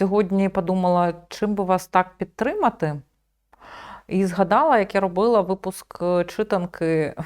сьогодні подумала, чим би вас так підтримати. І згадала, як я робила випуск е, читанки.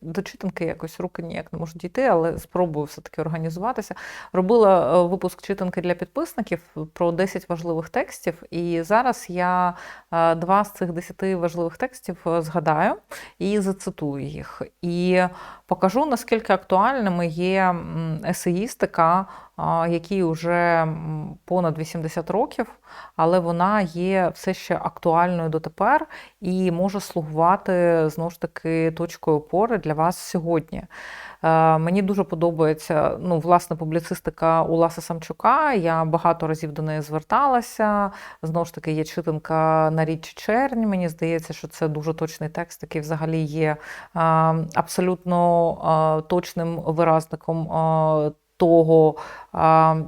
До читанки якось руки ніяк не можуть дійти, але спробую все-таки організуватися. Робила е, випуск читанки для підписників про 10 важливих текстів. І зараз я е, два з цих 10 важливих текстів е, згадаю і зацитую їх. І покажу, наскільки актуальними є есеїстика, якій вже понад 80 років, але вона є все ще актуальною дотепер і може слугувати знову ж таки точкою опори для вас сьогодні. Е, Мені дуже подобається ну, власне публіцистика Уласа Самчука. Я багато разів до неї зверталася. Знову ж таки, є читанка на річ чернь. Мені здається, що це дуже точний текст, який взагалі є е, абсолютно е, точним виразником. Е, того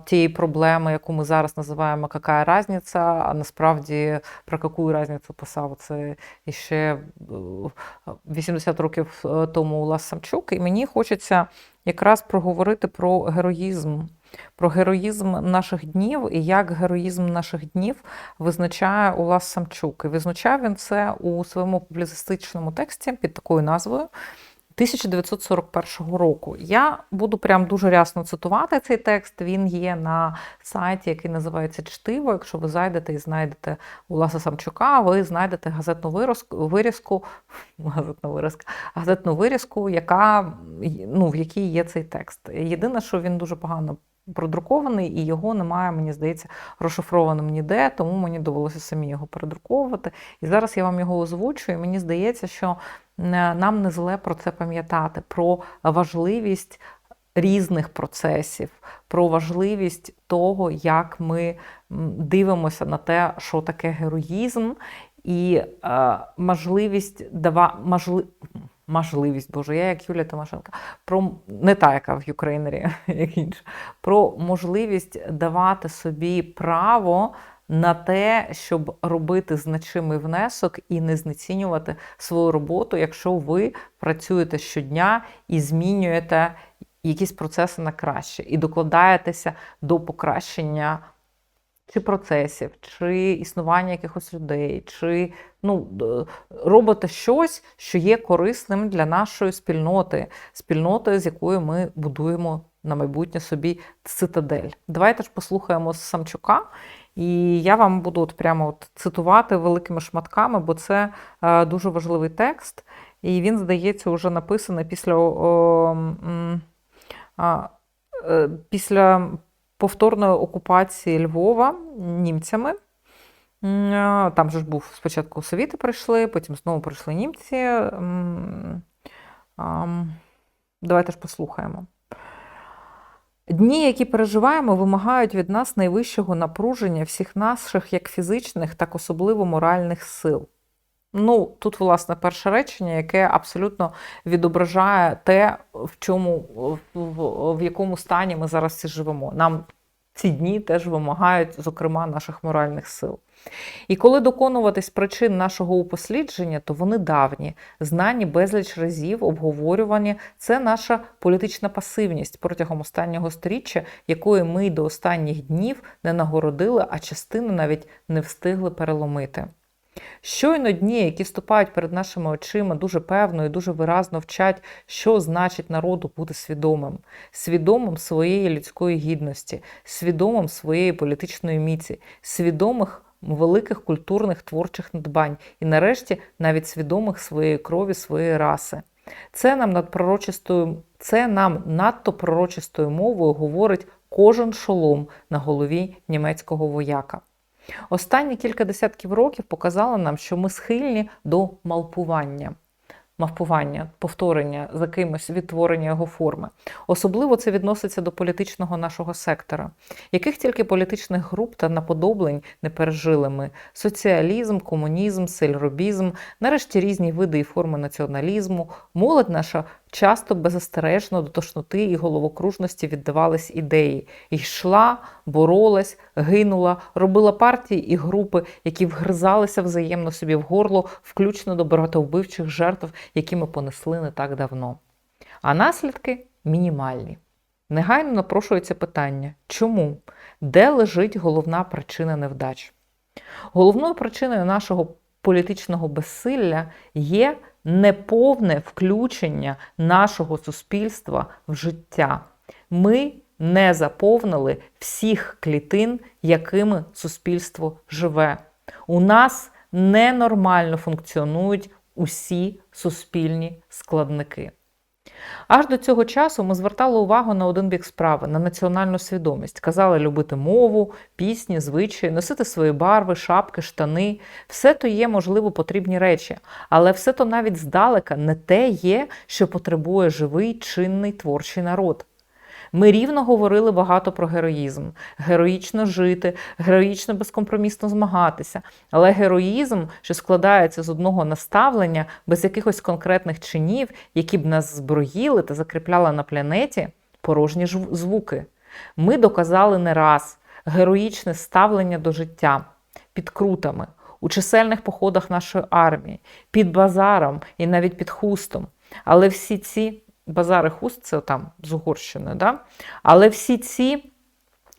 тієї проблеми, яку ми зараз називаємо «какая разниця», а насправді про яку разницю писав це іще е, 80 років е, тому Улас Самчук. І мені хочеться якраз проговорити про героїзм, про героїзм наших днів і як героїзм наших днів визначає Улас Самчук. І визначав він це у своєму публіцистичному тексті під такою назвою. 1941 року. Я буду прям дуже рясно цитувати цей текст. Він є на сайті, який називається Чтиво. Якщо ви зайдете і знайдете Уласа Самчука, ви знайдете газетну вирізку, вирізку, газетну вирізку, газетну вирізку, яка, ну, в якій є цей текст. Єдине, що він дуже погано продрукований, і його немає, мені здається, розшифрованим ніде, тому мені довелося самі його передруковувати. І зараз я вам його озвучу, і мені здається, що е, нам не зле про це пам'ятати, про важливість різних процесів, про важливість того, як ми дивимося на те, що таке героїзм, і е, можливість дава можли... Можливість, Боже, я як Юлія Тимошенко, про не та, яка в Юкрейнері, як інша, про можливість давати собі право на те, щоб робити значимий внесок і не знецінювати свою роботу, якщо ви працюєте щодня і змінюєте якісь процеси на краще, і докладаєтеся до покращення чи процесів, чи існування якихось людей, чи ну, робите щось, що є корисним для нашої спільноти, спільноти, з якою ми будуємо на майбутнє собі цитадель. Давайте ж послухаємо Самчука. І я вам буду от прямо от цитувати великими шматками, бо це е, дуже важливий текст. І він, здається, вже написаний після, о, м, а, е, після повторної окупації Львова німцями. Там же ж був спочатку совіти прийшли, потім знову прийшли німці. Давайте ж послухаємо. Дні, які переживаємо, вимагають від нас найвищого напруження всіх наших як фізичних, так особливо моральних сил. Ну, тут, власне, перше речення, яке абсолютно відображає те, в чому, в, в, якому стані ми зараз всі живемо. Нам ці дні теж вимагають, зокрема, наших моральних сил. І коли доконуватись причин нашого упослідження, то вони давні, знані безліч разів, обговорювані. Це наша політична пасивність протягом останнього сторіччя, якої ми й до останніх днів не нагородили, а частину навіть не встигли переломити. Щойно дні, які вступають перед нашими очима, дуже певно і дуже виразно вчать, що значить народу бути свідомим, свідомим своєї людської гідності, свідомим своєї політичної міці, свідомих великих культурних творчих надбань і, нарешті, навіть свідомих своєї крові, своєї раси. Це нам над це нам надто пророчистою мовою говорить кожен шолом на голові німецького вояка. Останні кілька десятків років показали нам, що ми схильні до малпування, мавпування, повторення за кимось, відтворення його форми. Особливо це відноситься до політичного нашого сектора. Яких тільки політичних груп та наподоблень не пережили ми: соціалізм, комунізм, сельробізм, нарешті різні види і форми націоналізму, молодь наша часто беззастережно до тошноти і головокружності віддавались ідеї, йшла, боролась, гинула, робила партії і групи, які вгризалися взаємно собі в горло, включно до братовбивчих жертв, які ми понесли не так давно. А наслідки мінімальні. негайно напрошується питання: чому? Де лежить головна причина невдач? Головною причиною нашого політичного безсилля є неповне включення нашого суспільства в життя. Ми не заповнили всіх клітин, якими суспільство живе. У нас ненормально функціонують усі суспільні складники. Аж до цього часу ми звертали увагу на один бік справи, на національну свідомість. Казали любити мову, пісні, звичаї, носити свої барви, шапки, штани. Все то є, можливо, потрібні речі, але все то навіть здалека не те є, що потребує живий, чинний творчий народ. Ми рівно говорили багато про героїзм, героїчно жити, героїчно безкомпромісно змагатися. Але героїзм, що складається з одного наставлення, без якихось конкретних чинів, які б нас зброїли та закріпляли на планеті, порожні звуки. Ми доказали не раз героїчне ставлення до життя під крутами, у чисельних походах нашої армії, під базаром і навіть під хустом. Але всі ці базари хуст це там з Угорщини, да? але всі ці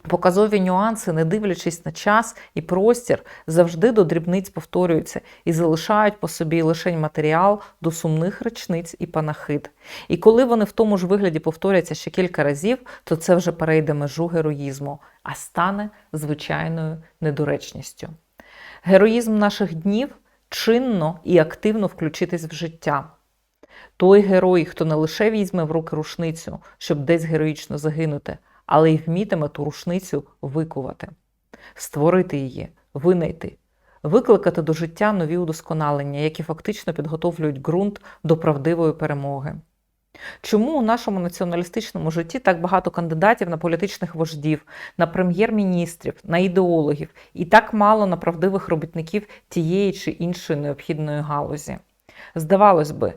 показові нюанси, не дивлячись на час і простір, завжди до дрібниць повторюються і залишають по собі лише матеріал до сумних речниць і панахид. І коли вони в тому ж вигляді повторяться ще кілька разів, то це вже перейде межу героїзму, а стане звичайною недоречністю. Героїзм наших днів чинно і активно включитись в життя. Той герой, хто не лише візьме в руки рушницю, щоб десь героїчно загинути, але й вмітиме ту рушницю викувати, створити її, винайти, викликати до життя нові удосконалення, які фактично підготовлюють ґрунт до правдивої перемоги. Чому у нашому націоналістичному житті так багато кандидатів на політичних вождів, на прем'єр-міністрів, на ідеологів і так мало на правдивих робітників тієї чи іншої необхідної галузі? Здавалось би,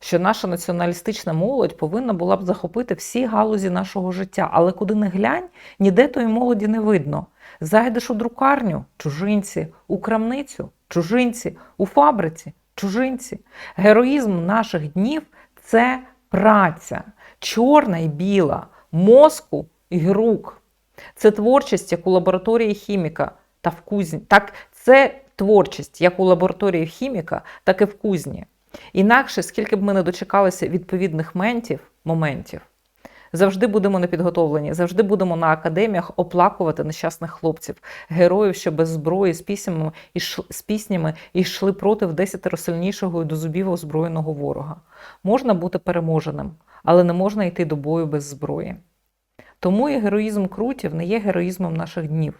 що наша націоналістична молодь повинна була б захопити всі галузі нашого життя, але куди не глянь, ніде тої молоді не видно. Зайдеш у друкарню чужинці, у крамницю чужинці, у фабриці чужинці. Героїзм наших днів це праця, чорна і біла, мозку і рук. Це творчість як у лабораторії хіміка та в кузні. Так, це творчість як у лабораторії хіміка, так і в кузні. Інакше, скільки б ми не дочекалися відповідних ментів, моментів, завжди будемо непідготовлені, завжди будемо на академіях оплакувати нещасних хлопців, героїв, що без зброї з піснями з піснями йшли проти в десятеро сильнішого і до зубів озброєного ворога. Можна бути переможеним, але не можна йти до бою без зброї. Тому і героїзм крутів не є героїзмом наших днів.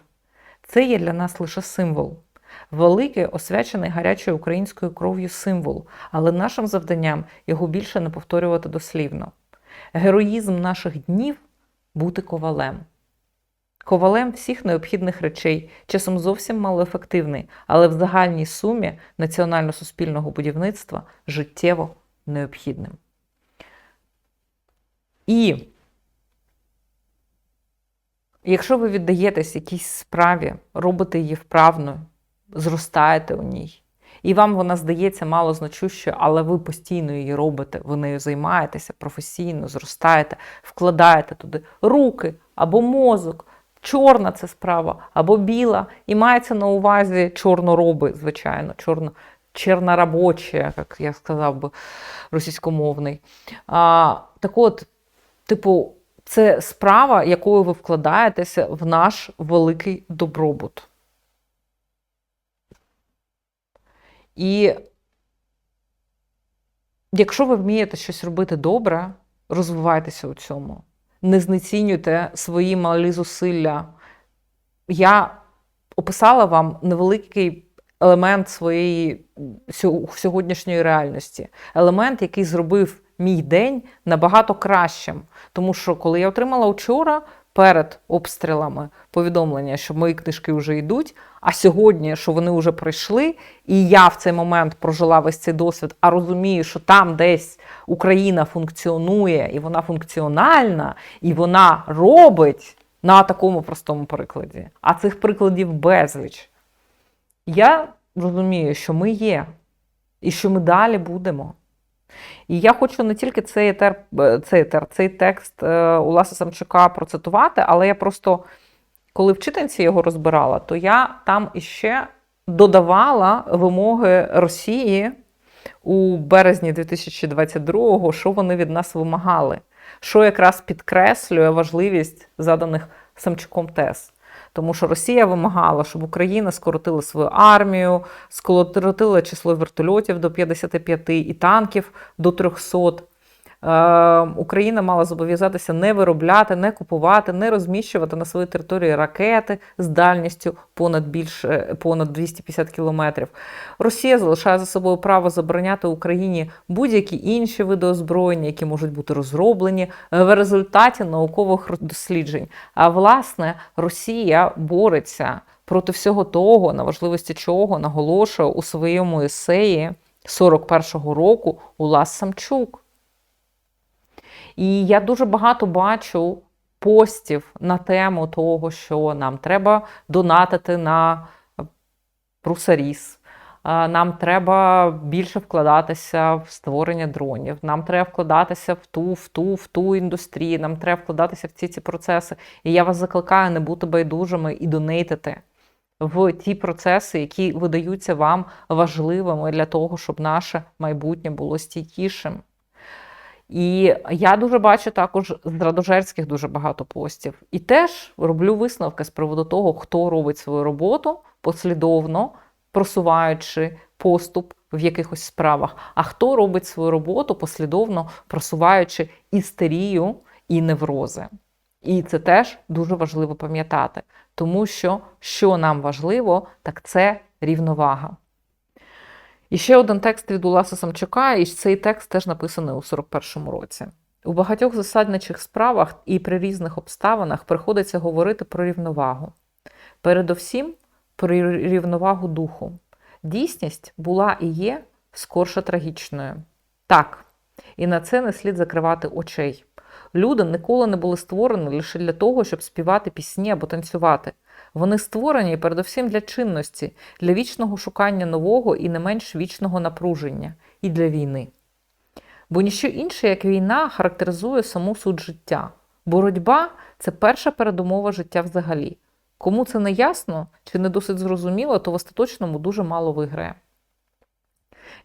Це є для нас лише символ. Великий, освячений гарячою українською кров'ю символ, але нашим завданням його більше не повторювати дослівно. Героїзм наших днів бути ковалем. Ковалем всіх необхідних речей, часом зовсім малоефективний, але в загальній сумі національно-суспільного будівництва життєво необхідним. І якщо ви віддаєтесь якійсь справі, робите її вправно, зростаєте у ній, і вам вона здається мало значущою, але ви постійно її робите, ви нею займаєтеся професійно, зростаєте, вкладаєте туди руки або мозок. Чорна це справа або біла, і мається на увазі чорнороби, звичайно, чорно, черноробочі, як я сказав би, російськомовний. А, Так от, типу, це справа, якою ви вкладаєтеся в наш великий добробут. І якщо ви вмієте щось робити добре, розвивайтеся у цьому. Не знецінюйте свої малі зусилля. Я описала вам невеликий елемент своєї сьогоднішньої реальності. Елемент, який зробив мій день набагато кращим. Тому що, коли я отримала вчора перед обстрілами повідомлення, що мої книжки вже йдуть, а сьогодні, що вони вже прийшли, і я в цей момент прожила весь цей досвід, а розумію, що там десь Україна функціонує, і вона функціональна, і вона робить на такому простому прикладі. А цих прикладів безліч. Я розумію, що ми є, і що ми далі будемо. І я хочу не тільки цей етер, е, цей, етер, цей текст е, Уласа Самчука процитувати, але я просто, коли в читанці його розбирала, то я там іще додавала вимоги Росії у березні 2022-го, що вони від нас вимагали, що якраз підкреслює важливість заданих Самчуком тез. Тому що Росія вимагала, щоб Україна скоротила свою армію, скоротила число вертольотів до 55 і танків до 300. Е, Україна мала зобов'язатися не виробляти, не купувати, не розміщувати на своїй території ракети з дальністю понад більше понад 250 кілометрів. Росія залишає за собою право забороняти Україні будь-які інші види озброєння, які можуть бути розроблені в результаті наукових досліджень. А власне, Росія бореться проти всього того, на важливості чого наголошує у своєму есеї 41-го року Улас Самчук. І я дуже багато бачу постів на тему того, що нам треба донатити на прусаріс, нам треба більше вкладатися в створення дронів, нам треба вкладатися в ту, в ту, в ту індустрію, нам треба вкладатися в ці ці процеси. І я вас закликаю не бути байдужими і донейтити в ті процеси, які видаються вам важливими для того, щоб наше майбутнє було стійкішим. І я дуже бачу також з радожерських дуже багато постів. І теж роблю висновки з приводу того, хто робить свою роботу послідовно просуваючи поступ в якихось справах, а хто робить свою роботу послідовно просуваючи істерію і неврози. І це теж дуже важливо пам'ятати, тому що що нам важливо, так це рівновага. І ще один текст від Уласа Самчука, і цей текст теж написаний у 41-му році. У багатьох засадничих справах і при різних обставинах приходиться говорити про рівновагу. Передовсім про рівновагу духу. Дійсність була і є скорше трагічною. Так, і на це не слід закривати очей. Люди ніколи не були створені лише для того, щоб співати пісні або танцювати. Вони створені передусім для чинності, для вічного шукання нового і не менш вічного напруження, і для війни. Бо ніщо інше, як війна, характеризує саму суть життя. Боротьба це перша передумова життя взагалі. Кому це не ясно чи не досить зрозуміло, то в остаточному дуже мало виграє.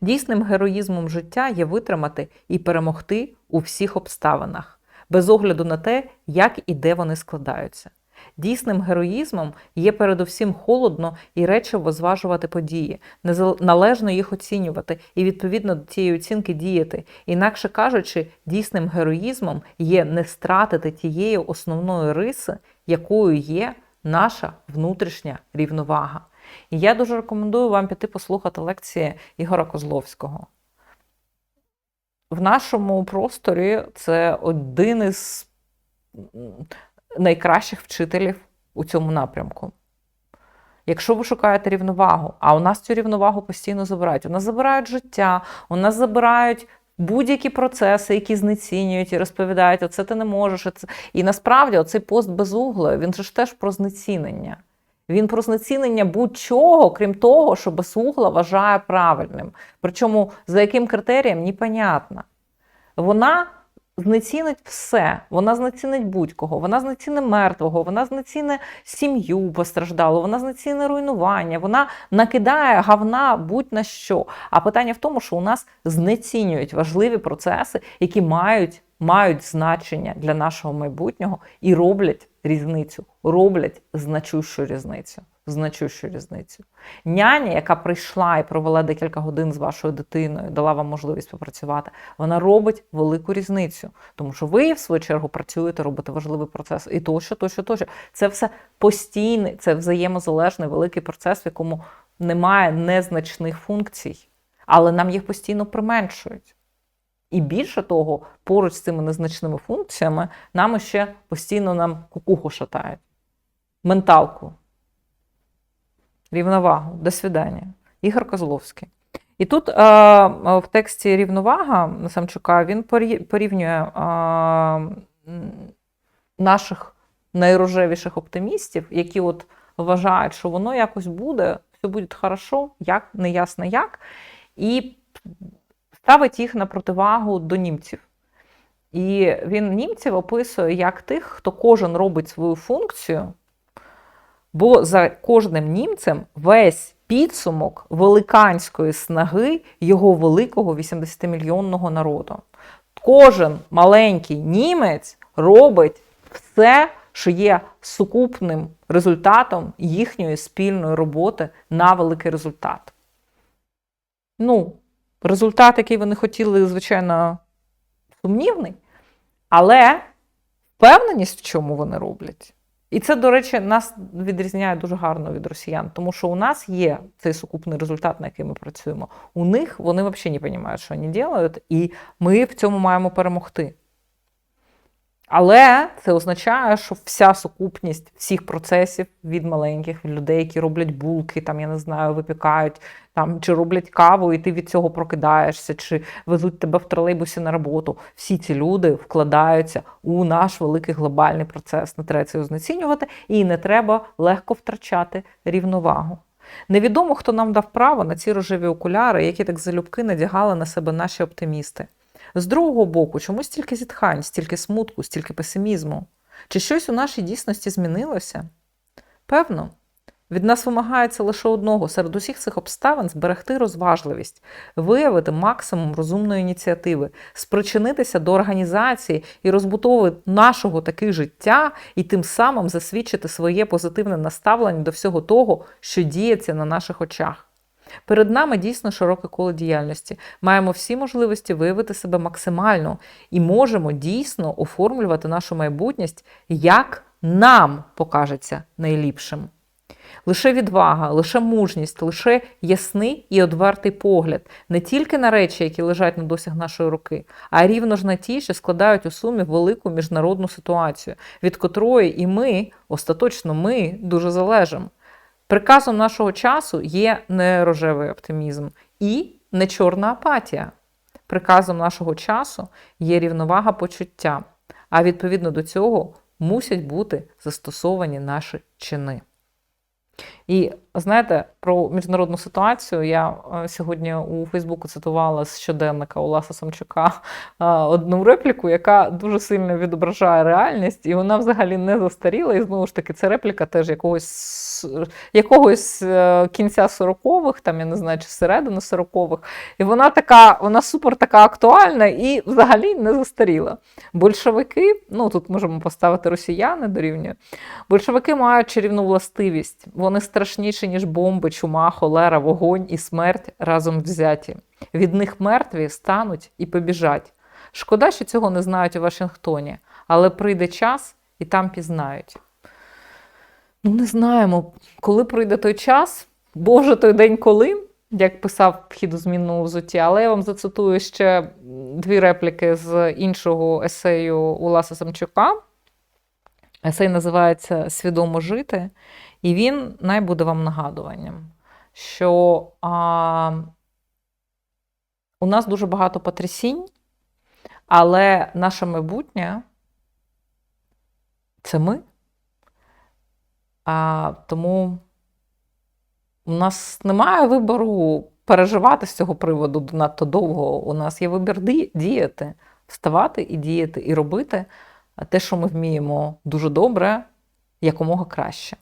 Дійсним героїзмом життя є витримати і перемогти у всіх обставинах, без огляду на те, як і де вони складаються. Дійсним героїзмом є передусім холодно і речиво зважувати події, належно їх оцінювати і відповідно до цієї оцінки діяти. Інакше кажучи, дійсним героїзмом є не стратити тієї основної риси, якою є наша внутрішня рівновага. І я дуже рекомендую вам піти послухати лекції Ігора Козловського. В нашому просторі це один із найкращих вчителів у цьому напрямку. Якщо ви шукаєте рівновагу, а у нас цю рівновагу постійно забирають. У нас забирають життя, у нас забирають будь-які процеси, які знецінюють і розповідають, оце ти не можеш. Оце... І насправді оцей пост без угла, він же ж теж про знецінення. Він про знецінення будь-чого, крім того, що безугла вважає правильним. Причому за яким критерієм, непонятно. Вона знецінить все. Вона знецінить будь-кого, вона знецінить мертвого, вона знецінить сім'ю постраждалу, вона знецінить руйнування, вона накидає гавна будь-на що. А питання в тому, що у нас знецінюють важливі процеси, які мають, мають значення для нашого майбутнього і роблять різницю, роблять значущу різницю значущу різницю. Няня, яка прийшла і провела декілька годин з вашою дитиною, дала вам можливість попрацювати, вона робить велику різницю, тому що ви, в свою чергу, працюєте, робите важливий процес і тощо, тощо, тощо. Це все постійний, це взаємозалежний великий процес, в якому немає незначних функцій, але нам їх постійно применшують. І більше того, поруч з цими незначними функціями нам ще постійно нам кукуху шатають. Менталку рівновагу. До свидання. Ігор Козловський. І тут е, в тексті рівновага Самчука він порівнює е, наших найрожевіших оптимістів, які от вважають, що воно якось буде, все буде хорошо, як, не ясно як. І ставить їх на противагу до німців. І він німців описує як тих, хто кожен робить свою функцію, бо за кожним німцем весь підсумок великанської снаги його великого 80-мільйонного народу. Кожен маленький німець робить все, що є сукупним результатом їхньої спільної роботи на великий результат. Ну, результат, який вони хотіли, звичайно, сумнівний, але впевненість, в чому вони роблять. І це, до речі, нас відрізняє дуже гарно від росіян, тому що у нас є цей сукупний результат, на який ми працюємо. У них вони взагалі не розуміють, що вони роблять, і ми в цьому маємо перемогти. Але це означає, що вся сукупність всіх процесів від маленьких людей, які роблять булки, там я не знаю, випікають там чи роблять каву, і ти від цього прокидаєшся, чи везуть тебе в тролейбусі на роботу. Всі ці люди вкладаються у наш великий глобальний процес. Не треба це знецінювати, і не треба легко втрачати рівновагу. Невідомо, хто нам дав право на ці рожеві окуляри, які так залюбки надягали на себе наші оптимісти. З другого боку, чому стільки зітхань, стільки смутку, стільки песимізму? Чи щось у нашій дійсності змінилося? Певно, від нас вимагається лише одного серед усіх цих обставин зберегти розважливість, виявити максимум розумної ініціативи, спричинитися до організації і розбудови нашого таки життя, і тим самим засвідчити своє позитивне наставлення до всього того, що діється на наших очах. Перед нами дійсно широке коло діяльності. Маємо всі можливості виявити себе максимально і можемо дійсно оформлювати нашу майбутність, як нам покажеться найліпшим. Лише відвага, лише мужність, лише ясний і одвертий погляд не тільки на речі, які лежать на досяг нашої руки, а рівно ж на ті, що складають у сумі велику міжнародну ситуацію, від котрої і ми, остаточно ми, дуже залежимо. Приказом нашого часу є не рожевий оптимізм і не чорна апатія. Приказом нашого часу є рівновага почуття, а відповідно до цього мусять бути застосовані наші чини. І знаєте, про міжнародну ситуацію я е, сьогодні у Фейсбуку цитувала з щоденника Оласа Самчука е, одну репліку, яка дуже сильно відображає реальність, і вона взагалі не застаріла. І знову ж таки, це репліка теж якогось якогось е, кінця 40-х, там я не знаю, чи середини 40-х. І вона така, вона супер така актуальна і взагалі не застаріла. Большевики, ну тут можемо поставити росіяни дорівнює. Большевики мають чарівну властивість. Вони страшніші, ніж бомби, чума, холера, вогонь і смерть разом взяті. Від них мертві стануть і побіжать. Шкода, що цього не знають у Вашингтоні, але прийде час і там пізнають. Ну, не знаємо, коли прийде той час, Боже той день коли, як писав вхід у змінному взутті, але я вам зацитую ще дві репліки з іншого есею Уласа Самчука. Есей називається Свідомо жити, і він най буде вам нагадуванням, що а, у нас дуже багато потрясінь, але наше майбутнє це ми. А, Тому у нас немає вибору переживати з цього приводу надто довго. У нас є вибір діяти, вставати і діяти, і робити те, що ми вміємо дуже добре, якомога краще.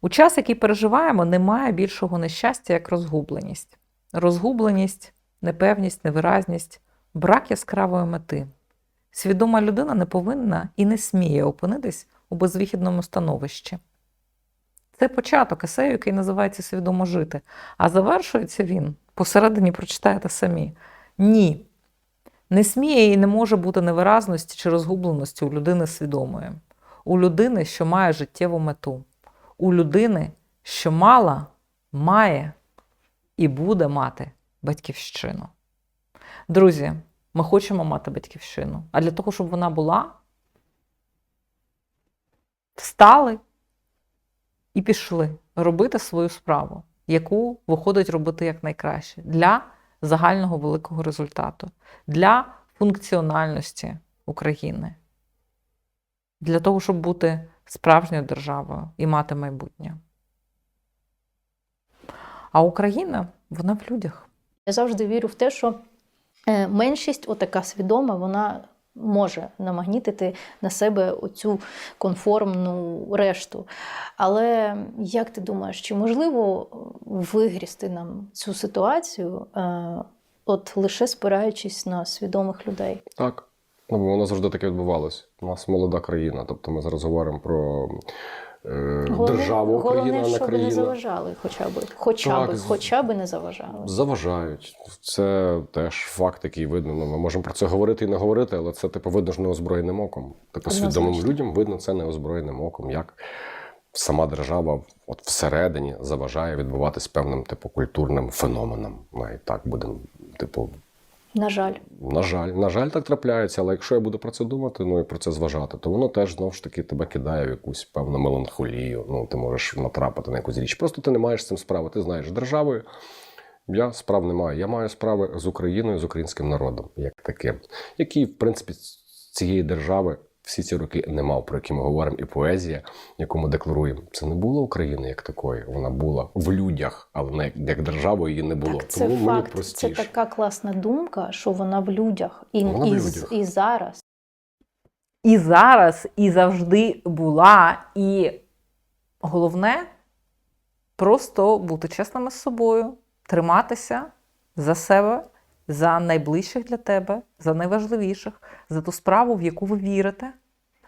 У час, який переживаємо, немає більшого нещастя, як розгубленість. Розгубленість, непевність, невиразність, брак яскравої мети. Свідома людина не повинна і не сміє опинитись у безвихідному становищі. Це початок есею, який називається Свідомо жити. А завершується він, посередині прочитаєте самі. Ні. Не сміє і не може бути невиразності чи розгубленості у людини свідомої, у людини, що має життєву мету, у людини, що мала, має і буде мати батьківщину. Друзі, ми хочемо мати батьківщину. А для того, щоб вона була, встали і пішли робити свою справу, яку виходить робити якнайкраще для загального великого результату, для функціональності України, для того, щоб бути справжньою державою і мати майбутнє. А Україна, вона в людях. Я завжди вірю в те, що е, меншість, отака свідома, вона може намагнітити на себе оцю конформну решту. Але як ти думаєш, чи можливо вигрісти нам цю ситуацію, е, от лише спираючись на свідомих людей? Так. Ну, бо воно завжди таке відбувалося. У нас молода країна. Тобто ми зараз говоримо про е, державу головне, Україна, а не щоб не заважали, хоча б, хоча Так, б, хоча б не заважали. Заважають. Це теж факт, який видно. Ну, ми можемо про це говорити і не говорити, але це типу видно ж неозброєним оком. Типу, Однозначно. свідомим людям видно це неозброєним оком, як сама держава от всередині заважає відбуватись певним типу культурним феноменом. Навіть так будемо, типу, На жаль. на жаль, на жаль, так трапляється, але якщо я буду про це думати, ну і про це зважати, то воно теж знову ж таки тебе кидає в якусь певну меланхолію. Ну, ти можеш натрапити на якусь річ. Просто ти не маєш з цим справи. Ти знаєш, державою я справ не маю. Я маю справи з Україною, з українським народом, як таким, який, в принципі, цієї держави всі ці роки не мав, про які ми говоримо, і поезія, яку ми декларуємо. Це не було України як такої. Вона була в людях, але не як державою її не було. Так, це Тому мені факт. Це така класна думка, що вона в людях. І, Вона в людях. і зараз. І зараз, і завжди була. І головне просто бути чесними з собою, триматися за себе, за найближчих для тебе, за найважливіших, за ту справу, в яку ви вірите,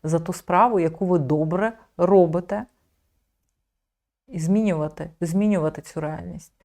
за ту справу, яку ви добре робите. І змінювати, змінювати цю реальність.